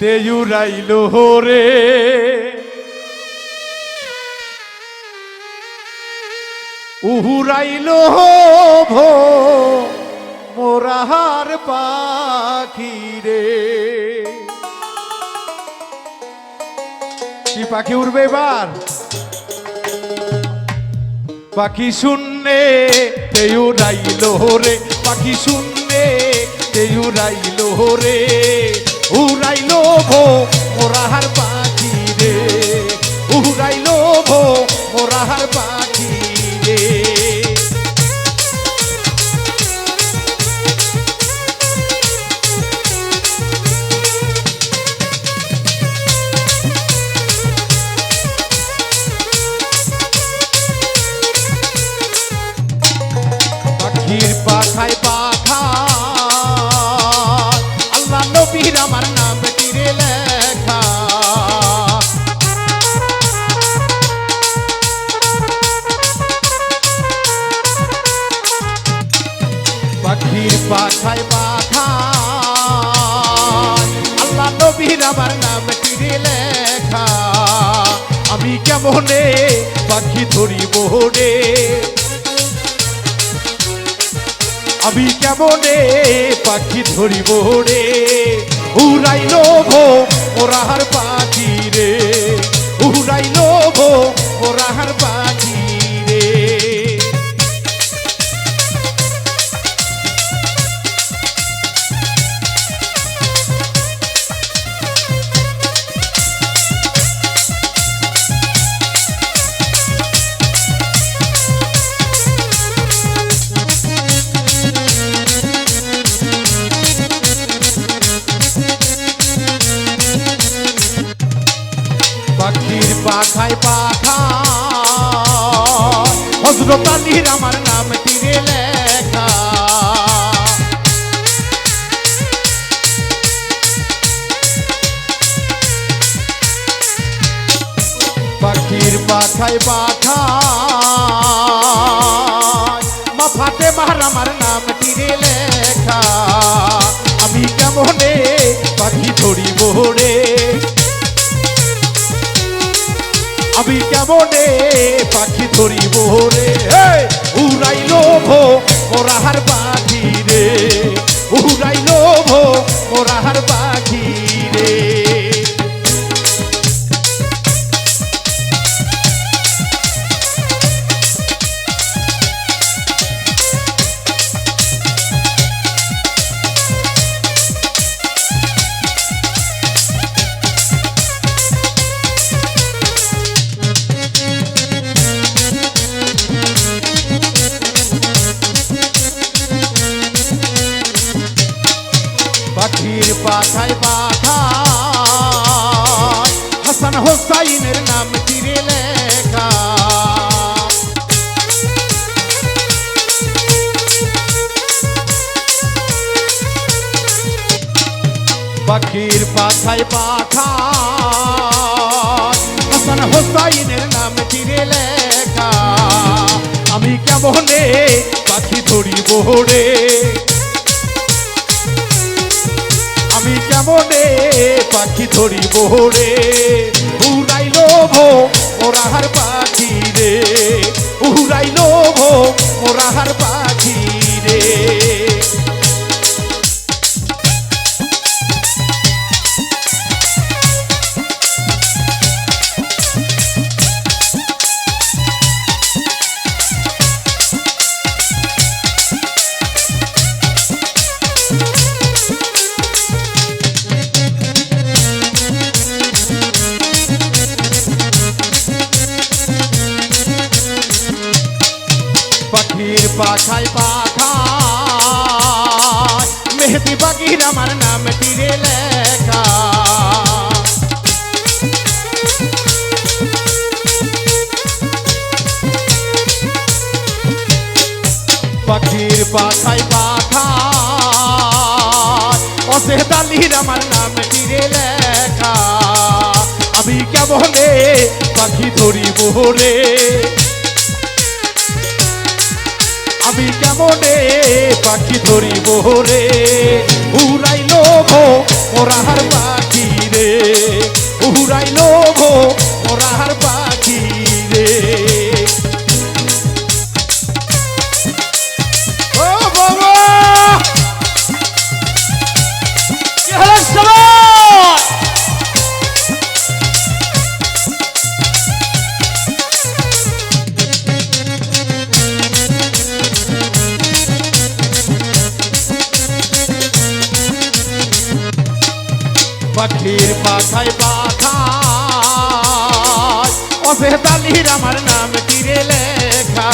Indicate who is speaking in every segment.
Speaker 1: তেয়ুরাইল রে। উহুরাইল ভো মোরাহার পাখি রে। কি পাখি উড়বে এবার? পাখি শূন্যে তেয়ুরাইল রে, পাখি শূন্যে তেয়ুরাইল রে। উড়াইল ভো মোরাহার পাখি রে। উড়াইল ভো মোরাহার পাখি পাখির পাখায় পাখা আল্লাহ নবীর আমার নাম তীরে লেখা? আমি কেমনে পাখি ধরিব রে? আমি কেমনে পাখি ধরিব রে? উড়াইল ভো ওরাহার পাখি রে। উড়াইল ভো ওরাহার পাখি পাখায় পাখা হজরত আলীর আমার নাম তীরে লেখা। পাখির পাখায় পাখা মা ফাতে মার আমার নাম তীরে লেখা। আমি কেমনে পাখি ধরিব রে? কেমনে পাখি ধরিব রে উড়াই উড়াইল ভো মোরাহার পাখি রে উড়াইল ভো মোরাহার পাখি রে পাখির পাখায় পাখা হাসান হোসাইনের নাম তীরে লেখা। পাখির পাখায় পাখা হাসান হোসাইনের নাম তীরে লেখা। আমি কেমনে পাখি ধরিব রে? পাখি ধরিব রে। উড়াইল ভো মোরাহার পাখি রে। উড়াইল ভো ওরাহার পাখি পাখায় পাখায় মেহেদি পাখির আমার নাম তীরে লেখা পাখির পাখায় পাখায় অসেদালির আমার নাম তীরে লেখা আমি কেমনে পাখি ধরিব রে আমি কেমনে পাখি ধরিব রে? উড়াইল গো ওরাহার পাখি রে। উড়াইল গো পাখি পাখির পাখায় পাখায় অবেদালির আমার নাম তীরে লেখা?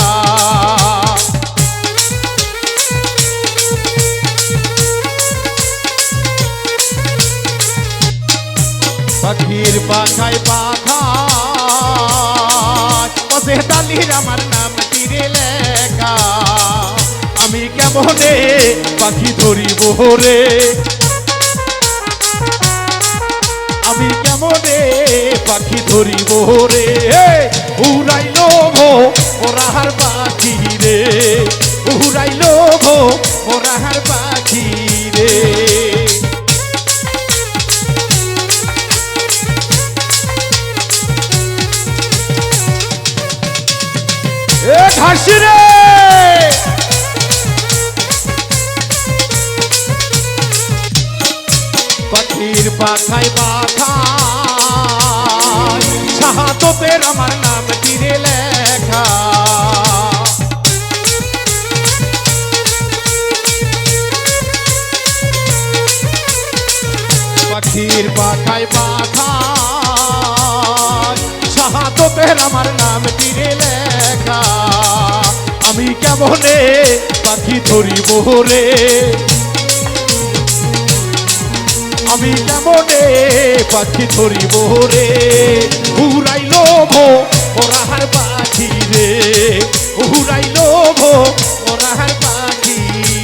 Speaker 1: পাখির পাখায় পাখায় অবেদালির আমার নাম তীরে লেখা? আমি কেমনে পাখি ধরিব রে? কেমনে পাখি ধরিব রে। উড়াইল ভো ওরাহার পাখি রে। উড়াইল ভো ওরাহার পাখি রে। এ রে! পাখির পাখায় পাখায় শাহাদতের আমার নাম তীরে লেখা। পাখির পাখায় পাখায় শাহাদতের আমার নাম তীরে লেখা। আমি কেমনে পাখি ধরিব রে? আমি কেমনে পাখি ধরিব রে? উড়াইল ভো ওরাহার পাখি রে। উড়াইল ভো ওরাহার পাখি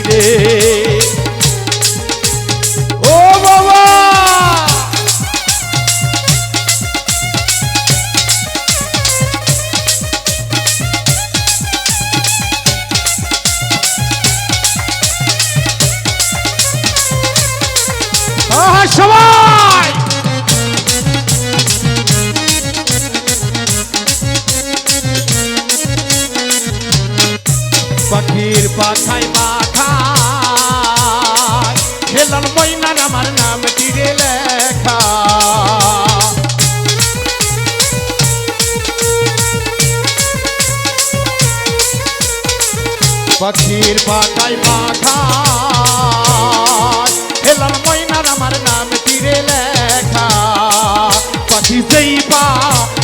Speaker 1: রে। পাখায় পাখায় খেলার ময়নার আমার নাম তীরে লেখা। পাখির পাখায় পাখায় খেলার ময়নার আমার নাম তীরে লেখা। পাখি যেই পা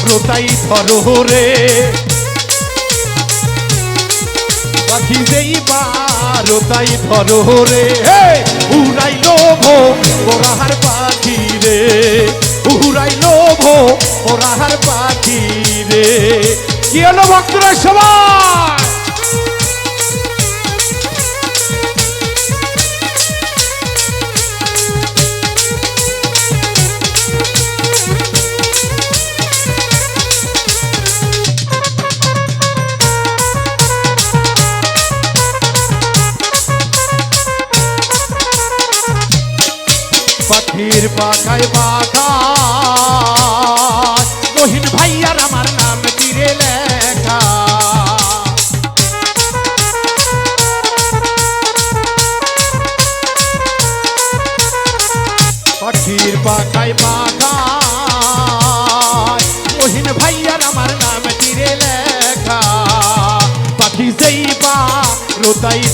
Speaker 1: রোতাই ধরো রে। পাখি যেই পারো তাই ধরো রে। হে উড়াইলো ভো ওরাহার পাখি রে। উড়াই লোভ ওরাহার পাখি রে। কি হলো ভক্তরা সবাই?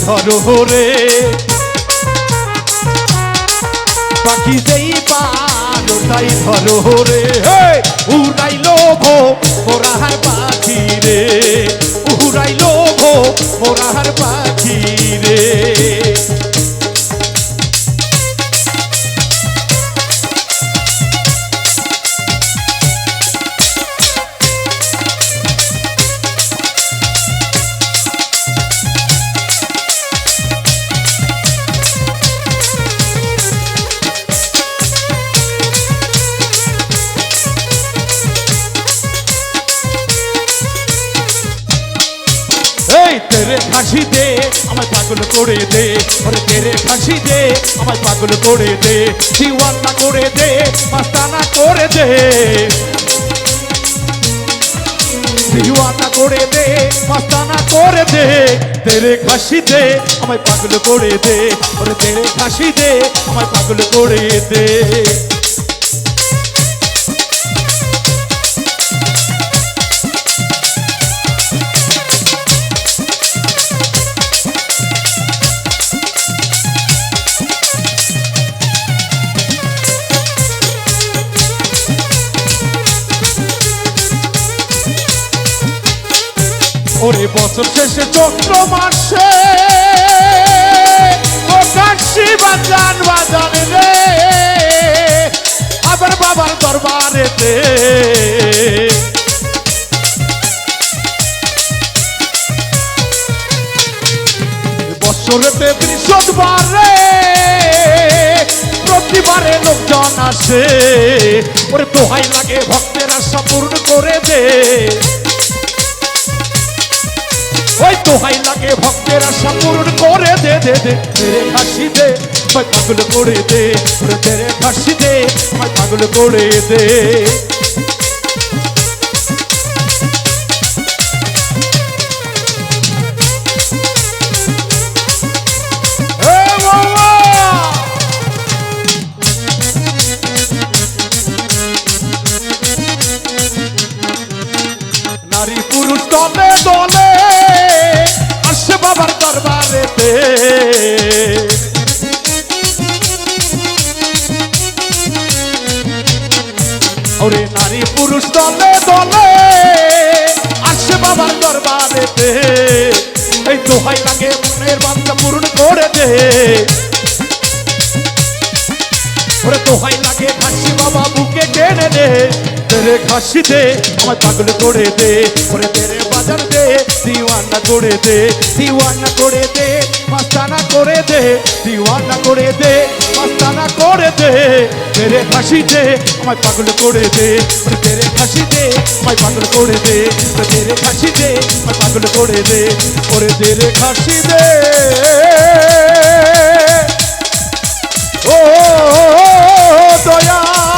Speaker 1: রোতাই রে পাখি যেই পালো তাই ধরো রে হে উড়াইলো ভো পাখি রে উড়াই লোভ ওরাহার পাখি তেরে হাসিতে আমার পাগল করে দে। ওরে তেরে ফাঁসি দে আমায় পাগল করে দে। দিওয়ানা করে দে, মাস্তানা করে দে। দিওয়ানা করে দে, মাস্তানা করে দে। তেরে ফাঁসি দে আমায় পাগল করে দে। ওরে তেরে ফাঁসি দে আমায় পাগল করে দে। ওরে বছর শেষে চৈত্র মাসে ও কাশি বাজান বাজান রে। আবার বাবার দরবারেতে। বছরেতে বৃহস্পতিবারে, প্রতিবারে লোকজন আসে। ওরে দোহাই লাগে, ভক্তের আশা পূর্ণ করে দে। ওই দোহাই লাগে ভক্তের আশা করে দে দে দে তেরে হাসি দে ভাই পাগল করে দে তেরে হাসি দে ভাই পাগল করে দে। পুরুষ দলে দলে আসে বাবার দরবারেতে। এই দোহাই লাগে মনের বাচ্চা পূরণ করে দে। ওরে দোহাই লাগে খাসি বাবা বুকে টেনে দে। তেরে খাসি দে আমায় পাগল করে দে। ওরে তেরে বাজার দে। দিওয়ানা করে দে, দিওয়ানা করে দে, মাস্তানা করে দে, দিওয়ানা করে দে, মাস্তানা করে দে। তেরে দে আমায় পাগল করে দে তেরে দে আমায় পাগল করে দে তেরে দে আমায় পাগল করে দে, ওরে তেরে খাসি দে ও দয়াল